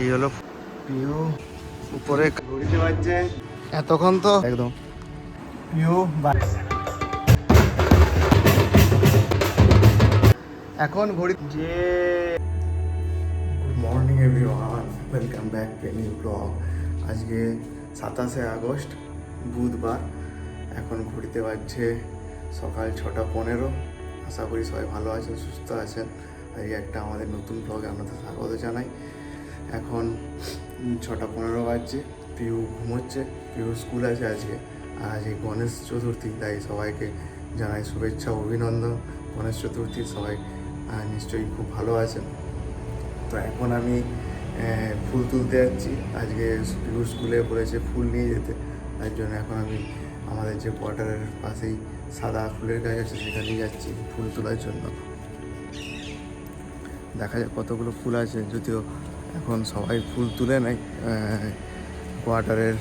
এই হলো পিউ। উপরে ঘড়িতে বাজছে। এতক্ষণ তো একদম। পিউ এখন ঘড়ি যে good morning everyone welcome back to new blog আজকে সাতাশে আগস্ট, বুধবার। এখন ঘড়িতে বাজছে সকাল ছটা পনেরো। আশা করি সবাই ভালো আছেন, সুস্থ আছেন। আজকে একটা আমাদের নতুন ব্লগে আপনাদের স্বাগত জানাই। এখন ছটা পনেরো বাজছে, পিউ ঘুমোচ্ছে, পিউ স্কুল আছে আজকে, আর এই গণেশ চতুর্থী, তাই সবাইকে জানাই শুভেচ্ছা, অভিনন্দন। গণেশ চতুর্থী, সবাই নিশ্চয়ই খুব ভালো আছেন। তো এখন আমি ফুল তুলতে যাচ্ছি। আজকে পিউ স্কুলে বলেছে ফুল নিয়ে যেতে তার জন্য এখন আমি আমাদের যে কোয়ার্টারের পাশেই সাদা ফুলের গাছ আছে সেখানেই যাচ্ছি ফুল তোলার জন্য। দেখা যাক কতগুলো ফুল আছে, যদিও এখন সবাই ফুল তুলে নেয় কোয়ার্টারের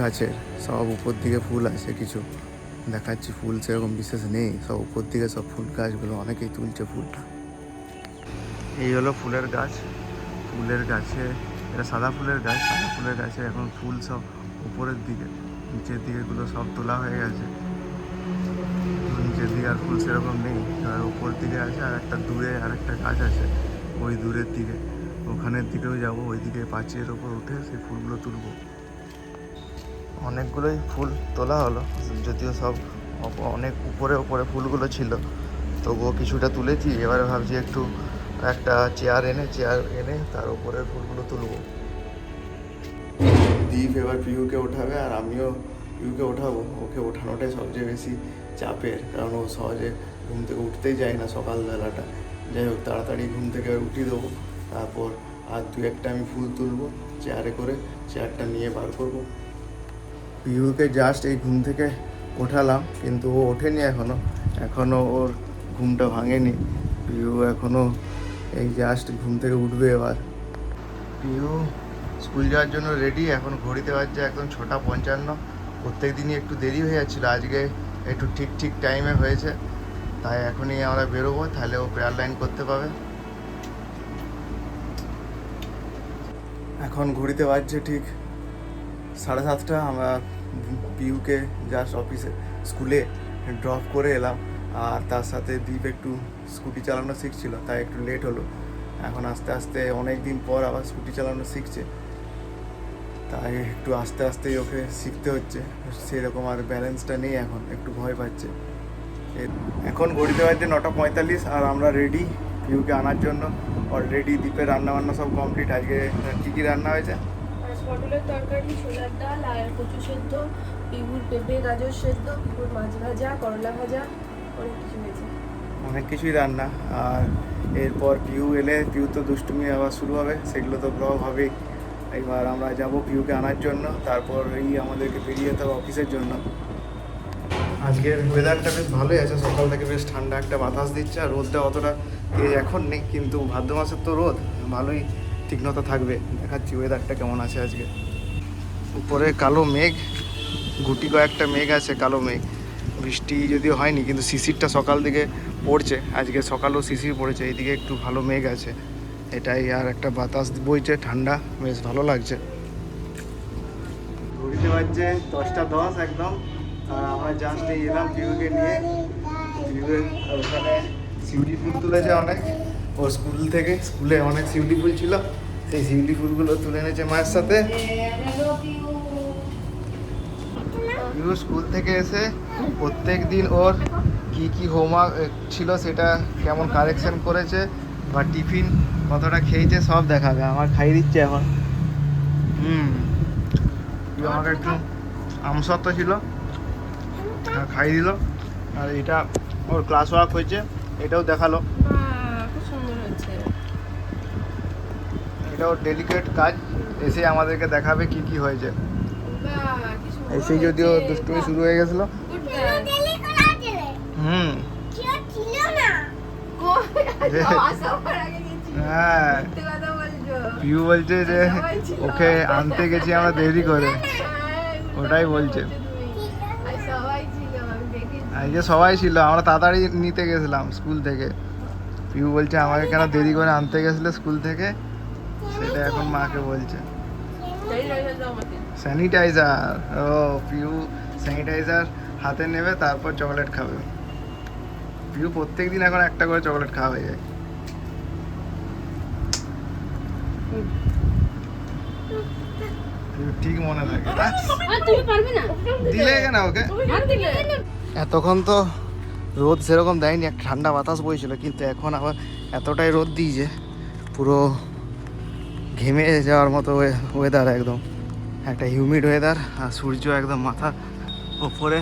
গাছের সব উপর দিকে ফুল আছে কিছু। দেখাচ্ছি ফুল সেরকম বিশেষ নেই, সব উপর দিকে সব ফুল গাছগুলো অনেকেই তুলছে ফুলটা। এই হলো ফুলের গাছ। ফুলের গাছে, এটা সাদা ফুলের গাছ, সাদা ফুলের গাছে এখন ফুল সব উপরের দিকে, নিচের দিকেগুলো সব তোলা হয়ে গেছে। নিচের দিকে আর ফুল সেরকম নেই, আর উপর দিকে আছে আর একটা দূরে আর একটা গাছ আছে, ওই দূরের দিকে। ওখানের দিকেও যাব, ওইদিকে পাঁচিলের ওপর উঠে সেই ফুলগুলো তুলবো। অনেকগুলোই ফুল তোলা হলো, যদিও সব অনেক উপরে উপরে ফুলগুলো ছিল। তবুও কিছুটা তুলেছি, এবারে ভাবছি একটু একটা চেয়ার এনে চেয়ার এনে তার উপরে ফুলগুলো তুলবো। দীপ এবার পিউকে ওঠাবে আর আমিও পিউকে ওঠাবো। ওকে ওঠানোটাই সবচেয়ে বেশি চাপের, কারণ ও সহজে ঘুম থেকে উঠতেই যায় না সকালবেলাটা। যাই হোক, তাড়াতাড়ি ঘুম থেকে উঠিয়ে দেবো। তারপর আর দু একটা আমি ফুল তুলবো, চেয়ারে করে চেয়ারটা নিয়ে বার করব। পিউকে জাস্ট এই ঘুম থেকে ওঠালাম, কিন্তু ও ওঠেনি এখনও। এখনও ওর ঘুমটা ভাঙেনি। পিউ এখনও এই জাস্ট ঘুম থেকে উঠবে এবার। পিউ স্কুল যাওয়ার জন্য রেডি এখন ঘড়িতে বাজছে একদম ছটা পঞ্চান্ন। প্রত্যেক দিনই একটু দেরি হয়ে যাচ্ছিল, আজকে একটু ঠিক ঠিক টাইমে হয়েছে। তাই এখনই আমরা বেরোবো, তাহলে ও প্রেয়ার লাইন করতে পাবে এখন ঘড়িতে বাজছে ঠিক সাড়ে সাতটা। আমরা পিউকে জাস্ট অফিসে স্কুলে ড্রপ করে এলাম। আর তার সাথে দীপ একটু স্কুটি চালানো শিখছিল, তাই একটু লেট হলো। এখন আস্তে আস্তে অনেক দিন পর আবার স্কুটি চালানো শিখছে। তাই একটু আস্তে আস্তেই ওকে শিখতে হচ্ছে। সেরকম আর ব্যালেন্সটা নেই এখন, একটু ভয় পাচ্ছে। এখন ঘড়িতে বাজছে নটা পঁয়তাল্লিশ, আর আমরা রেডি পিউকে আনার জন্য। অলরেডি দ্বীপের রান্না বান্না সব কমপ্লিট আজকে কী কী রান্না হয়েছে? পটলের তরকারি ছোলার ডাল আর কচু সেদ্ধ পিগুর পেঁপে গাজর সেদ্ধ পিগুর মাছ ভাজা করলা ভাজা অনেক কিছু হয়েছে। অনেক কিছুই রান্না। আর এরপর পিউ এলে পিউ তো দুষ্টুমি আবার শুরু হবে সেগুলো তো ব্লগ হবেই। এবার আমরা যাব পিউকে আনার জন্য তারপর এই আমাদেরকে বেরিয়ে যেতে হবে অফিসের জন্য। আজকের ওয়েদারটা বেশ ভালোই আছে সকাল থেকে বেশ ঠান্ডা একটা বাতাস দিচ্ছে আর রোদটা অতটা তেজ এখন নেই, কিন্তু ভাদ্র মাসের তো রোদ, ভালোই তীক্ষ্ণতা থাকবে। দেখাচ্ছি ওয়েদারটা কেমন আছে আজকে। উপরে কালো মেঘ, গুটি কয়েকটা মেঘ আছে কালো মেঘ। বৃষ্টি যদিও হয়নি, কিন্তু শিশিরটা সকাল দিকে পড়ছে। আজকে সকালেও শিশির পড়েছে, এইদিকে একটু ভালো মেঘ আছে। এটাই আর একটা বাতাস বইছে, ঠান্ডা, বেশ ভালো লাগছে। ঘড়িতে বাজছে দশটা দশ একদম। আর আমরা জাস্ট এলাম পিউকে নিয়ে। পিউয়ের ওখানে শিউলি ফুল তুলেছে অনেক। ও স্কুল থেকে, স্কুলে অনেক শিউলি ফুল ছিল। সেই শিউলি ফুলগুলো তুলে এনেছে মায়ের সাথে। স্কুল থেকে এসে প্রত্যেক দিন ওর কি কি হোমওয়ার্ক ছিল সেটা কেমন কারেকশন করেছে বা টিফিন কতটা খেয়েছে সব দেখাবে, আমার খাইয়ে দিচ্ছে এখন। হুম। আমাকে একটু আমসত্ব ছিল খাইয়ে দিল। আর এটা ওর ক্লাস ওয়ার্ক হয়েছে। এটাও দেখাল। বাহ, খুব সুন্দর হয়েছে। এটা ওর ডেলিকেট কাজ। এসে আমাদেরকে দেখাবে কি কি হয়েছে। এসেই যদিও। দুষ্টুমি শুরু হয়ে গেছিল। হুম। হ্যাঁ। পিউ বলছে যে ওকে আনতে গেছি আমরা দেরি করে। হ্যাঁ, ওটাই বলছে। তুমি। আর সবাই ছিল, আমি দেখেছি। আজকে সবাই ছিল আমরা তাড়াতাড়ি নিতে গেছিলাম স্কুল থেকে। পিউ বলছে আমাকে কেন দেরি করে আনতে গেছিলে স্কুল থেকে? সেটা এখন মাকে বলছে। স্যানিটাইজার ও পিউ স্যানিটাইজার হাতে নেবে তারপর চকলেট খাবে। পিউ প্রত্যেক দিন এখন একটা করে চকলেট খাওয়া হয়ে যায়। পিউ ঠিক মনে থাকে। দিলে কেন ওকে? এতক্ষণ তো রোদ সেরকম দেয়নি একটা ঠান্ডা বাতাস বইছিল, কিন্তু এখন আবার এতটাই রোদ দিয়েছে, পুরো ঘেমে যাওয়ার মতো ওয়েদার একদম। একটা হিউমিড ওয়েদার আর সূর্য একদম মাথা ওপরে।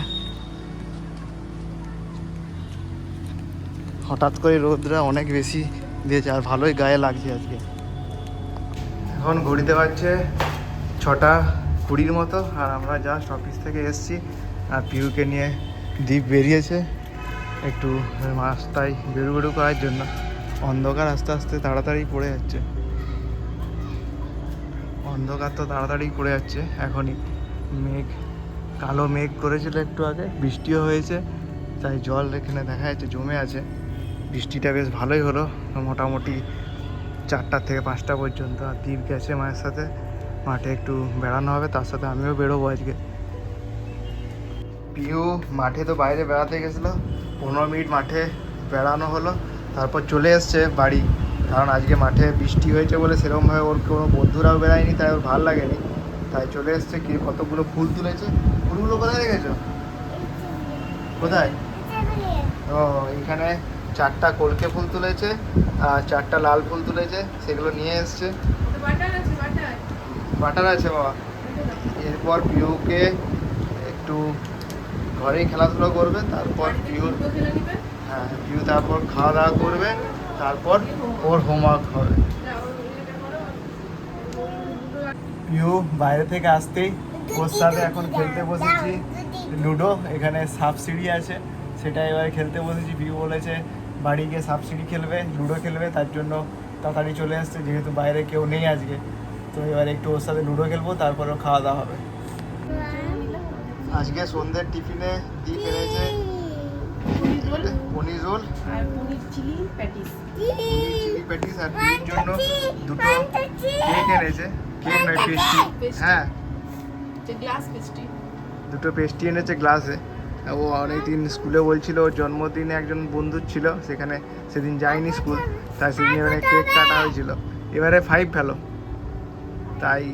হঠাৎ করে রোদটা অনেক বেশি দিয়েছে, আর ভালোই গায়ে লাগছে আজকে। এখন ঘড়িতে পারছে ছটা কুড়ির মতো, আর আমরা জাস্ট অফিস থেকে এসেছি, আর পিউকে নিয়ে দ্বীপ বেরিয়েছে। একটু রাস্তায় বেরু বেরু করার জন্য। অন্ধকার আস্তে আস্তে তাড়াতাড়ি পড়ে যাচ্ছে। অন্ধকার তো তাড়াতাড়ি পড়ে যাচ্ছে। এখনই মেঘ, কালো মেঘ করেছিল একটু আগে। বৃষ্টিও হয়েছে, তাই জল এখানে দেখা যাচ্ছে জমে আছে। বৃষ্টিটা বেশ ভালোই হলো, মোটামুটি চারটা থেকে পাঁচটা পর্যন্ত। আর দ্বীপ গেছে মায়ের সাথে। মাঠে একটু বেড়ানো হবে, তার সাথে আমিও বেরোবো আজকে। পিউ মাঠে তো বাইরে বেড়াতে গেছিল। পনেরো মিনিট মাঠে বেড়ানো হলো। তারপর চলে এসছে বাড়ি। কারণ আজকে মাঠে বৃষ্টি হয়েছে বলে সেরকমভাবে ওর কোনো বন্ধুরাও বেড়ায়নি, তাই ওর ভালো লাগেনি। তাই চলে এসছে কি কতগুলো ফুল তুলেছে? ফুলগুলো কোথায় রেখেছো? কোথায়? ও, এখানে চারটা কলকে ফুল তুলেছে, আর চারটা লাল ফুল তুলেছে, সেগুলো নিয়ে এসছে। বাটার আছে বাবা। এরপর পিউকে একটু ঘরেই খেলাধুলো করবে, তারপর নিবে হ্যাঁ পিউ তারপর খাওয়া দাওয়া করবে, তারপর ওর হোমওয়ার্ক হবে। পিউ বাইরে থেকে আসতেই ওর সাথে এখন খেলতে বসেছি লুডো, এখানে সাপ সিঁড়ি আছে, সেটা এবার খেলতে বসেছি। পিউ বলেছে, বাড়ি গিয়ে সাপ সিঁড়ি খেলবে, লুডো খেলবে, তার জন্য তাড়াতাড়ি চলে আসছে যেহেতু বাইরে কেউ নেই আজকে। তো এবার একটু ওর সাথে লুডো খেলব, তারপরে খাওয়া দাওয়া হবে। আজকে সন্ধ্যের টিফিনে এনেছে পনির রোল? আর paneer chilli patties. Chilli patties আর পিউর জন্য দুটো কেক এনেছে। কেক নয় পেস্ট্রি হ্যাঁ। গ্লাস পেস্ট্রি দুটো পেস্ট্রি এনেছে গ্লাসে ও অনেকদিন স্কুলে বলছিল ওর জন্মদিনে একজন বন্ধু ছিল সেখানে সেদিন যায়নি স্কুল তাই সেদিন এবারে কেক কাটা হয়েছিল। এবারে ফাইভ ফেলো। তাই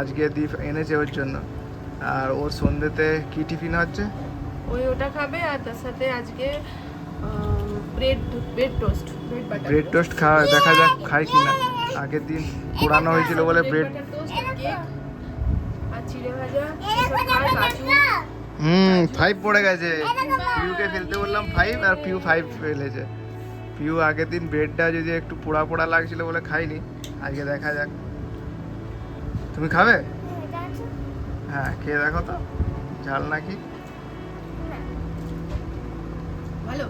আজকে দ্বীপ এনেছে ওর জন্য। আর ওর সন্ধ্যেতে কি টিফিন হচ্ছে? ওই ওটা খাবে আর তার সাথে আজকে bread bread toast bread butter bread toast. খাওয়া দেখা যাক খায় কি না। আগের দিন পোড়ানো হয়েছিল বলে ব্রেড টোস্ট কেক আর চিড়ে ভাজা এসব খায় কাজু। হুম ফাইভ পড়ে গেছে। পিউকে ফেলতে বললাম ফাইভ আর পিউ ফাইভ ফেলেছে। পিউ আগের দিন ব্রেডটা যদি একটু পোড়া পোড়া লাগছিল বলে খাইনি আজকে দেখা যাক। তুমি খাবে? হ্যাঁ খেয়ে দেখো তো। ঝাল নাকি? ভালো।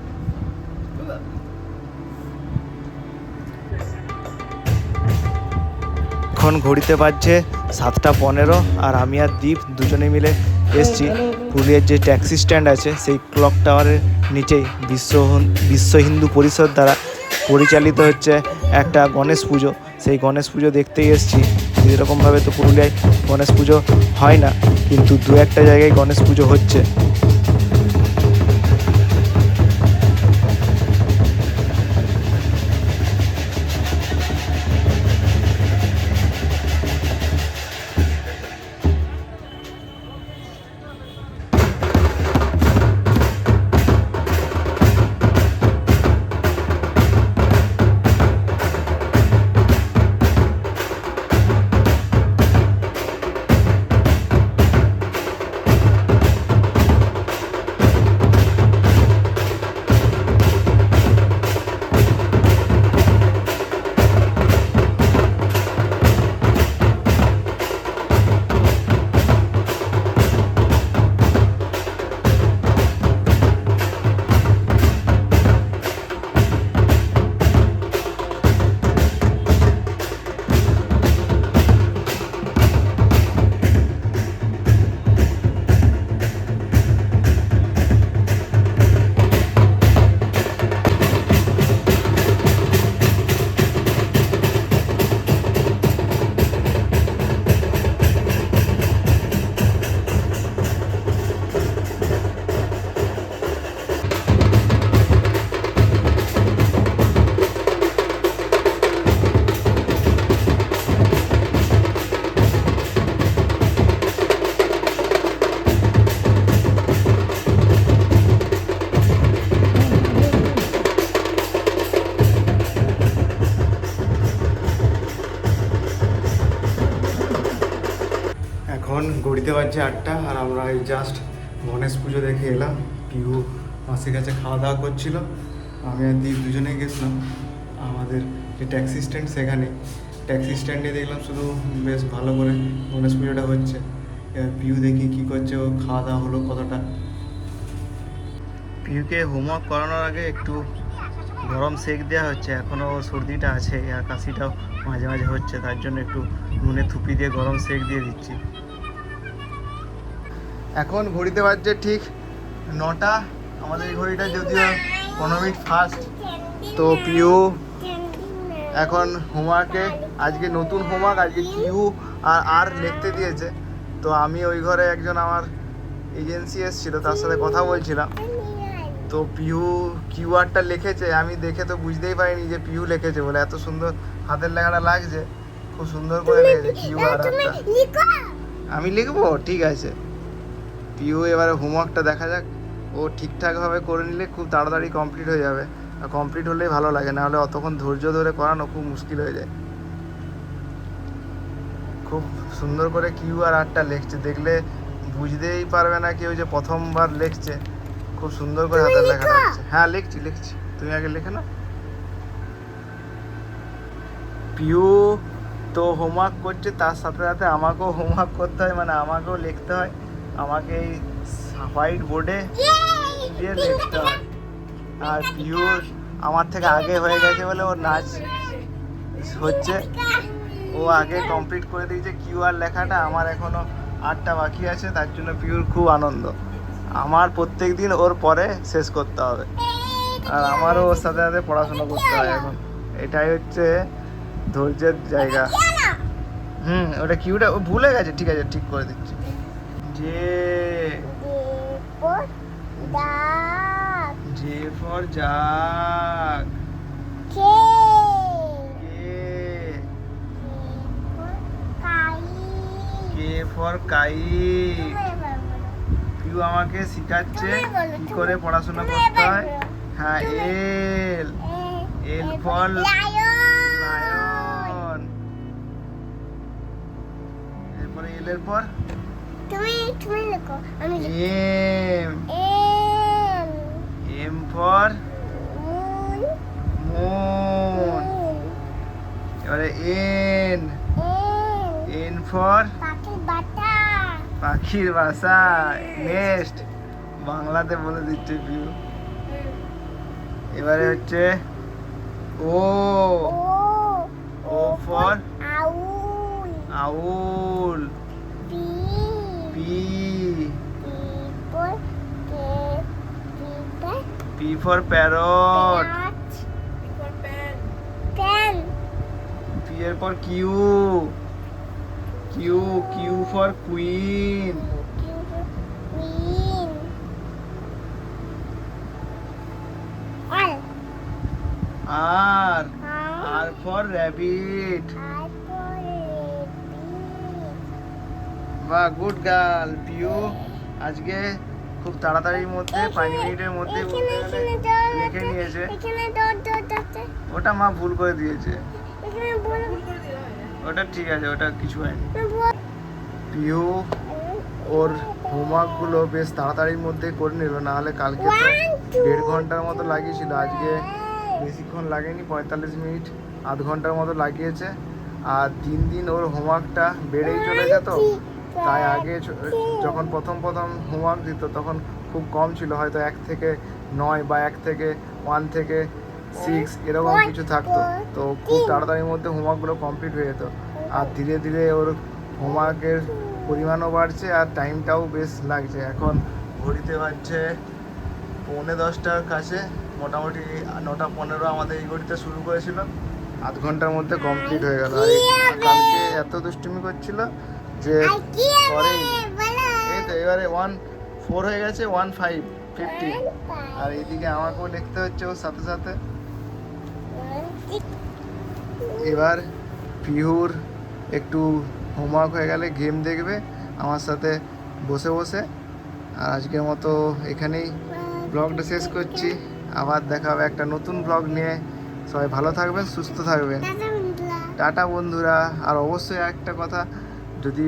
এখন ঘড়িতে বাজছে সাতটা পনেরো আর আমি আর দীপ দুজনে মিলে এসছি। পুরুলিয়ার যে ট্যাক্সি স্ট্যান্ড আছে সেই ক্লক টাওয়ারের নিচেই বিশ্ব হন- বিশ্ব হিন্দু পরিষদ দ্বারা পরিচালিত হচ্ছে একটা গণেশ পুজো। সেই গণেশ পুজো দেখতেই এসছি। এরকমভাবে তো পুরুলিয়ায় গণেশ পুজো হয় না কিন্তু দু একটা জায়গায় গণেশ পুজো হচ্ছে। গড়িতে বাজছে আটটা আর আমরা এই জাস্ট গণেশ পুজো দেখে এলাম পিহু মাসির কাছে খাওয়া দাওয়া করছিল, আমি আর দীপ দুজনে গেছিলাম। আমাদের যে ট্যাক্সি স্ট্যান্ড সেখানে ট্যাক্সি স্ট্যান্ডে দেখলাম শুধু বেশ ভালো করে গণেশ পুজোটা হচ্ছে। এবার পিউ দেখি কী করছে, ও খাওয়া দাওয়া হলো কতটা। পিউকে হোমওয়ার্ক করানোর আগে একটু গরম সেক দেওয়া হচ্ছে এখনও সর্দিটা আছে, আর কাশিটাও মাঝে মাঝে হচ্ছে, তার জন্য একটু নুনে থুপি দিয়ে গরম সেক দিয়ে দিচ্ছি। এখন ঘড়িতে বাজছে ঠিক নটা। আমাদের এই ঘড়িটা যদিও পনেরো মিনিট ফাস্ট তো পিউ এখন হোমওয়ার্কে আজকে নতুন হোমওয়ার্ক আজকে কিউ আর আর লিখতে দিয়েছে। তো আমি ওই ঘরে একজন আমার এজেন্সি এসেছিল তার সাথে কথা বলছিলাম। তো পিহু কিউআরটা লিখেছে আমি দেখে তো বুঝতেই পারিনি যে পিহু লিখেছে বলে। এত সুন্দর হাতের লেখাটা লাগছে খুব সুন্দর করে লিখেছে কিউআরটা আমি লিখব? ঠিক আছে। পিহু এবারে হোমওয়ার্কটা দেখা যাক। ও ঠিকঠাকভাবে করে নিলে খুব তাড়াতাড়ি কমপ্লিট হয়ে যাবে। আর কমপ্লিট হলেই ভালো লাগে না হলে অতক্ষণ ধৈর্য ধরে করানো খুব মুশকিল হয়ে যায়। খুব সুন্দর করে কিউ আর আরটা লিখছে দেখলে বুঝতেই পারবে না কেউ যে প্রথমবার লিখছে। খুব সুন্দর করে হাতের লেখা। লাগছে হ্যাঁ লিখছি লিখছি। তুমি আগে লেখে না পিউ তো হোমওয়ার্ক করছে তার সাথে সাথে আমাকেও হোমওয়ার্ক করতে হয় মানে আমাকেও লিখতে হয়। আমাকে এই হোয়াইট বোর্ডে দিয়ে লিখতে হয় আর পিউ আমার থেকে আগে হয়ে গেছে বলে ওর নাচ হচ্ছে। ও আগে কমপ্লিট করে দিয়েছে কিউআর লেখাটা আমার এখনও আটটা বাকি আছে তার জন্য পিউর খুব আনন্দ। আমার প্রত্যেক দিন ওর পরে শেষ করতে হবে। আর আমারও ওর সাথে সাথে পড়াশোনা করতে হয় এখন। এটাই হচ্ছে ধৈর্যের জায়গা। হুম ওটা কিউটা ও ভুলে গেছে ঠিক আছে ঠিক করে দিচ্ছি। J J for jug K K for kite Piu আমাকে শেখাচ্ছে কি করে পড়াশোনা করতে হয়। হ্যাঁ এল এল ফর লায়ন এরপরে এল এর পর? তুমি লেখো আমি M M M for moon moon এবারে এন এন ফর পাখি বাটা পাখির বাসা নেক্সট বাংলাতে বলে দিচ্ছে পিউ এবারে হচ্ছে O P for parrot pat এরপর প্যান পেন পি এর পর Q Q Q for queen Q for queen R R R R for rabbit R for বা গুড গার্ল পিউ আজকে খুব তাড়াতাড়ির মধ্যে পাঁচ মিনিটের মধ্যে লিখে নিয়েছে। ওটা মা ভুল করে দিয়েছে। ওটা ঠিক আছে ওটা কিছু হয়নি। পিউ ওর হোমওয়ার্কগুলো বেশ তাড়াতাড়ির মধ্যে করে নিল না হলে কালকে তো দেড় ঘণ্টার মতো লাগিয়েছিল। আজকে বেশিক্ষণ লাগেনি পঁয়তাল্লিশ মিনিট আধ ঘণ্টার মতো লাগিয়েছে। আর দিন দিন ওর হোমওয়ার্কটা বেড়েই চলেছে তো। তাই আগে যখন প্রথম প্রথম হোমওয়ার্ক দিত তখন খুব কম ছিল। হয়তো এক থেকে নয় বা এক থেকে ওয়ান থেকে সিক্স এরকম কিছু থাকতো। তো খুব তাড়াতাড়ির মধ্যে হোমওয়ার্কগুলো কমপ্লিট হয়ে যেত। আর ধীরে ধীরে ওর হোমওয়ার্কের পরিমাণও বাড়ছে আর টাইমটাও বেশ লাগছে। এখন ঘড়িতে বাজছে পৌনে দশটার কাছে। মোটামুটি নটা পনেরো আমাদের এই ঘড়িতে শুরু করেছিল। আধ ঘণ্টার মধ্যে কমপ্লিট হয়ে গেল। আর কালকে এত দুষ্টুমি করছিল যে এই তো এবারে ওয়ান ফোর হয়ে গেছে ওয়ান ফাইভ ফিফটি আর এইদিকে আমাকেও লিখতে হচ্ছে ওর সাথে সাথে। এবার পিহুর একটু হোমওয়ার্ক হয়ে গেলে গেম দেখবে আমার সাথে বসে বসে। আর আজকের মতো এখানেই ব্লগটা শেষ করছি। আবার দেখা হবে একটা নতুন ব্লগ নিয়ে। সবাই ভালো থাকবেন সুস্থ থাকবেন। টাটা বন্ধুরা। আর অবশ্যই একটা কথা যদি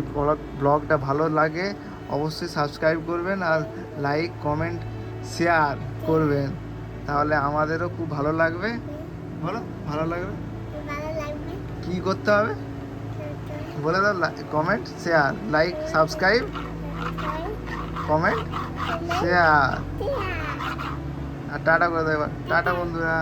ব্লগটা ভালো লাগে, অবশ্যই সাবস্ক্রাইব করবেন আর লাইক কমেন্ট শেয়ার করবেন। তাহলে আমাদেরও খুব ভালো লাগবে। বলো, ভালো লাগবে? কি করতে হবে? বলে দাও comment share like subscribe comment share আর টাটা করে দেবো টাটা, বন্ধুরা।